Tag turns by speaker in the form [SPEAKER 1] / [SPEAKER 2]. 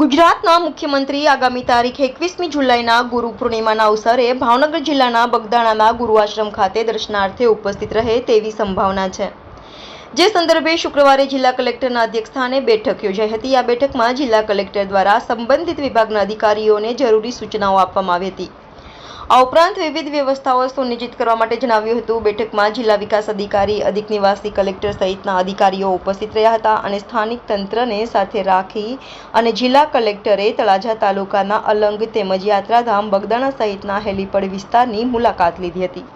[SPEAKER 1] ગુજરાતના મુખ્યમંત્રી આગામી તારીખ એકવીસમી જુલાઈના ગુરુ પૂર્ણિમાના અવસરે ભાવનગર જિલ્લાના બગદાણાના ગુરુ આશ્રમ ખાતે દર્શનાર્થે ઉપસ્થિત રહે તેવી સંભાવના છે. જે સંદર્ભે શુક્રવારે જિલ્લા કલેક્ટરના અધ્યક્ષસ્થાને બેઠક યોજાઈ હતી. આ બેઠકમાં જિલ્લા કલેક્ટર દ્વારા સંબંધિત વિભાગના અધિકારીઓને જરૂરી સૂચનાઓ આપવામાં આવી હતી. આ ઉપરાંત વિવિધ વ્યવસ્થાઓ સુનિશ્ચિત કરવા માટે જણાવ્યું હતું. બેઠકમાં જિલ્લા વિકાસ અધિકારી, અધિક નિવાસી કલેક્ટર સહિતના અધિકારીઓ ઉપસ્થિત રહ્યા હતા અને સ્થાનિક તંત્રને સાથે રાખી અને જિલ્લા કલેક્ટરે તળાજા તાલુકાના અલંગ તેમજ યાત્રાધામ બગદાણા સહિતના હેલીપડ વિસ્તારની મુલાકાત લીધી હતી.